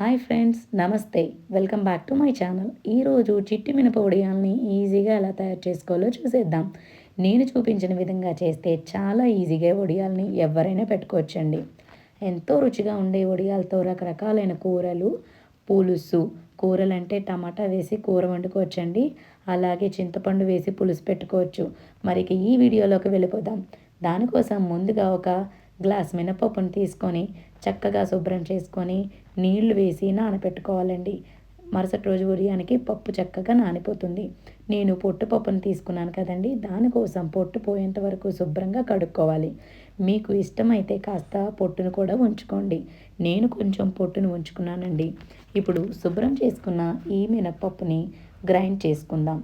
Hi friends నమస్తే. Welcome back to my channel. ఈరోజు చిట్టి మినప వడియాల్ని ఈజీగా ఎలా తయారు చేసుకోవాలో చూసేద్దాం. నేను చూపించిన విధంగా చేస్తే చాలా ఈజీగా వడియాల్ని ఎవరైనా పెట్టుకోవచ్చండి. ఎంతో రుచిగా ఉండే వడియాలతో రకరకాలైన కూరలు పులుసు కూరలు అంటే టమాటా వేసి కూర వండుకోవచ్చండి. అలాగే చింతపండు వేసి పులుసు పెట్టుకోవచ్చు. మరి ఈ వీడియోలోకి వెళ్ళిపోదాం. దానికోసం ముందుగా ఒక గ్లాస్ మినపప్పును తీసుకొని చక్కగా శుభ్రం చేసుకొని నీళ్ళు వేసి నానబెట్టుకోవాలండి మరుసటి రోజు ఉదయానికి పప్పు చక్కగా నానిపోతుంది. నేను పొట్టు పప్పును తీసుకున్నాను కదండి. దానికోసం పొట్టు పోయేంత వరకు శుభ్రంగా కడుక్కోవాలి. మీకు ఇష్టమైతే కాస్త పొట్టును కూడా ఉంచుకోండి. నేను కొంచెం పొట్టును ఉంచుకున్నానండి. ఇప్పుడు శుభ్రం చేసుకున్న ఈ మినపప్పుని గ్రైండ్ చేసుకుందాం.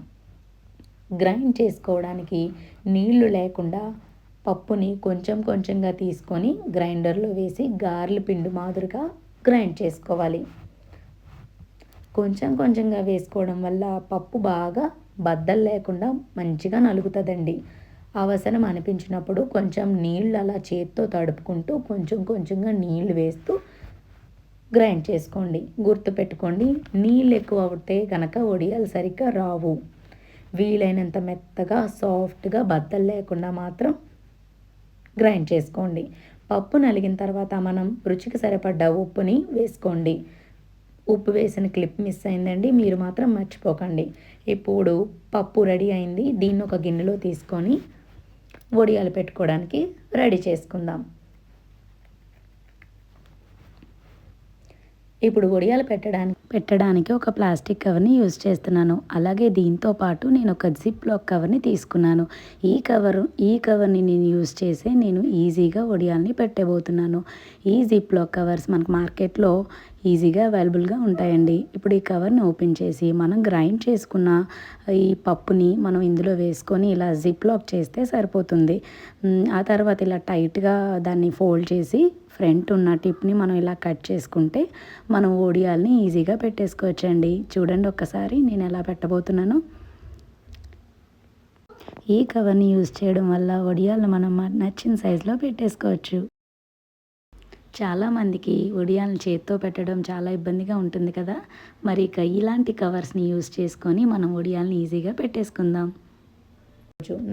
గ్రైండ్ చేసుకోవడానికి నీళ్ళు లేకుండా పప్పుని కొంచెం కొంచెంగా తీసుకొని గ్రైండర్లో వేసి గార్లు పిండి మాదిరిగా గ్రైండ్ చేసుకోవాలి. కొంచెం కొంచెంగా వేసుకోవడం వల్ల పప్పు బాగా బద్దలు లేకుండా మంచిగా నలుగుతుందండి. అవసరం అనిపించినప్పుడు కొంచెం నీళ్ళు అలా చేత్తో తడుపుకుంటూ కొంచెం కొంచెంగా నీళ్ళు వేస్తూ గ్రైండ్ చేసుకోండి. గుర్తుపెట్టుకోండి నీళ్ళు ఎక్కువ అవుతే కనుక వడియాలు సరిగ్గా రావు. వీలైనంత మెత్తగా సాఫ్ట్గా బద్దలు లేకుండా మాత్రం గ్రైండ్ చేసుకోండి. పప్పు నలిగిన తర్వాత మనం రుచికి సరిపడ్డ ఉప్పుని వేసుకోండి. ఉప్పు వేసిన క్లిప్ మిస్ అయిందండి. మీరు మాత్రం మర్చిపోకండి. ఇప్పుడు పప్పు రెడీ అయింది. దీన్ని ఒక గిన్నెలో తీసుకొని వడియాలు పెట్టుకోవడానికి రెడీ చేసుకుందాం. ఇప్పుడు వడియాలు పెట్టడానికి పెట్టడానికి ఒక ప్లాస్టిక్ కవర్ని యూజ్ చేస్తున్నాను. అలాగే దీంతో పాటు నేను ఒక జిప్ లాక్ కవర్ని తీసుకున్నాను. ఈ కవర్ ఈ కవర్ని నేను యూజ్ చేసే నేను ఈజీగా ఒడియాల్ని పెట్టబోతున్నాను. ఈ జిప్ లాక్ కవర్స్ మనకు మార్కెట్లో ఈజీగా అవైలబుల్గా ఉంటాయండి. ఇప్పుడు ఈ కవర్ని ఓపెన్ చేసి మనం గ్రైండ్ చేసుకున్న ఈ పప్పుని మనం ఇందులో వేసుకొని ఇలా జిప్ లాక్ చేస్తే సరిపోతుంది. ఆ తర్వాత ఇలా టైట్గా దాన్ని ఫోల్డ్ చేసి ఫ్రంట్ ఉన్న టిప్ని మనం ఇలా కట్ చేసుకుంటే మనం ఓడియాల్ని ఈజీగా పెట్టేసుకోవచ్చండి. చూడండి ఒక్కసారి నేను ఎలా పెట్టబోతున్నాను. ఈ కవర్ని యూజ్ చేయడం వల్ల వడియాలు మనం నచ్చిన సైజులో పెట్టేసుకోవచ్చు. చాలామందికి ఒడియాలను చేత్తో పెట్టడం చాలా ఇబ్బందిగా ఉంటుంది కదా. మరి ఇక ఇలాంటి కవర్స్ని యూజ్ చేసుకొని మనం ఒడియాలను ఈజీగా పెట్టేసుకుందాం.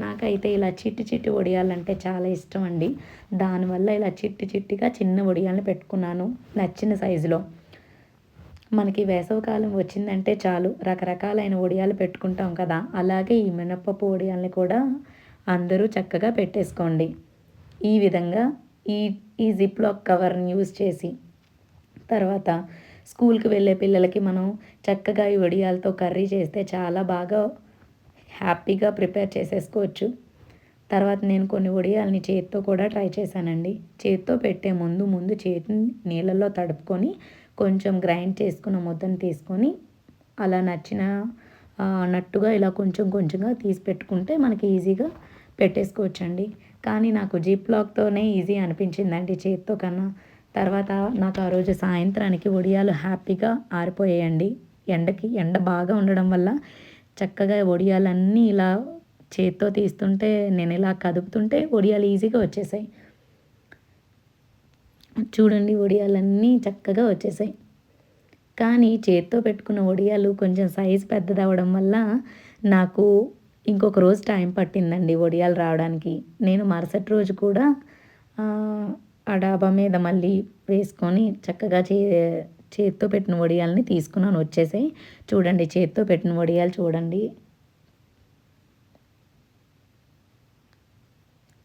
నాకైతే ఇలా చిట్టి చిట్టి వడియాలంటే చాలా ఇష్టం అండి. దానివల్ల ఇలా చిట్టి చిట్టిగా చిన్న ఒడియాలను పెట్టుకున్నాను నచ్చిన సైజులో. మనకి వేసవకాలం వచ్చిందంటే చాలు. రకరకాలైన వడియాలు పెట్టుకుంటాం కదా. అలాగే ఈ మినప్పప్పు వడియాల్ని కూడా అందరూ చక్కగా పెట్టేసుకోండి. ఈ విధంగా ఈ ఈ జిప్ లాక్ కవర్ని యూజ్ చేసి తర్వాత స్కూల్కి వెళ్ళే పిల్లలకి మనం చక్కగా ఈ వడియాలతో కర్రీ చేస్తే చాలా బాగా హ్యాపీగా ప్రిపేర్ చేసేసుకోవచ్చు. తర్వాత నేను కొన్ని వడియాలని చేతితో కూడా ట్రై చేశానండి. చేతితో పెట్టే ముందు ముందు చేతిని నీళ్ళల్లో తడుపుకొని కొంచెం గ్రైండ్ చేసుకున్న మొత్తం తీసుకొని అలా నచ్చిన నట్టుగా ఇలా కొంచెం కొంచెంగా తీసి పెట్టుకుంటే మనకి ఈజీగా పెట్టేసుకోవచ్చండి. కానీ నాకు జీప్ లాక్తోనే ఈజీ అనిపించిందండి చేతితో కన్నా. తర్వాత నాకు ఆ రోజు సాయంత్రానికి వడియాలు హ్యాపీగా ఆరిపోయాయండి. ఎండకి ఎండ బాగా ఉండడం వల్ల చక్కగా వడియాలన్నీ ఇలా చేత్తో తీస్తుంటే నేను ఇలా కదుపుతుంటే వడియాలు ఈజీగా వచ్చేసాయి. చూడండి వడియాలన్నీ చక్కగా వచ్చేసాయి. కానీ చేత్తో పెట్టుకున్న వడియాలు కొంచెం సైజు పెద్దదవడం వల్ల నాకు ఇంకొక రోజు టైం పట్టిందండి వడియాలు రావడానికి. నేను మరుసటి రోజు కూడా ఆ డాబా మీద మళ్ళీ వేసుకొని చక్కగా చే చేత్తో పెట్టిన వడియాలని తీసుకున్నాను. వచ్చేసాయి. చూడండి చేత్తో పెట్టిన వడియాలు చూడండి.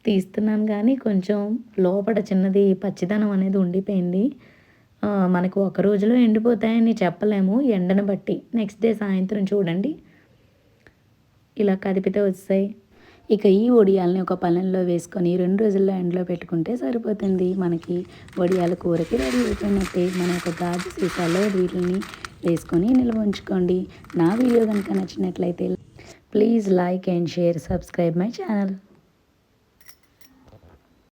తీస్తున్నాను కానీ కొంచెం లోపల చిన్నది పచ్చిదనం అనేది ఉండిపోయింది. మనకు ఒక రోజులో ఎండిపోతాయని చెప్పలేము. ఎండను బట్టి నెక్స్ట్ డే సాయంత్రం చూడండి. ఇలా కదిపితే వస్తాయి. ఇక ఈ వడియాలని ఒక పళ్ళెంలో వేసుకొని రెండు రోజుల్లో ఎండలో పెట్టుకుంటే సరిపోతుంది. మనకి వడియాల కూరకి రెడీ అయిపోయినట్టే. మన యొక్క గాజు సీసాలో వీటిని వేసుకొని నిల్వ ఉంచుకోండి. నా వీడియో కనుక నచ్చినట్లయితే please like and share subscribe my channel.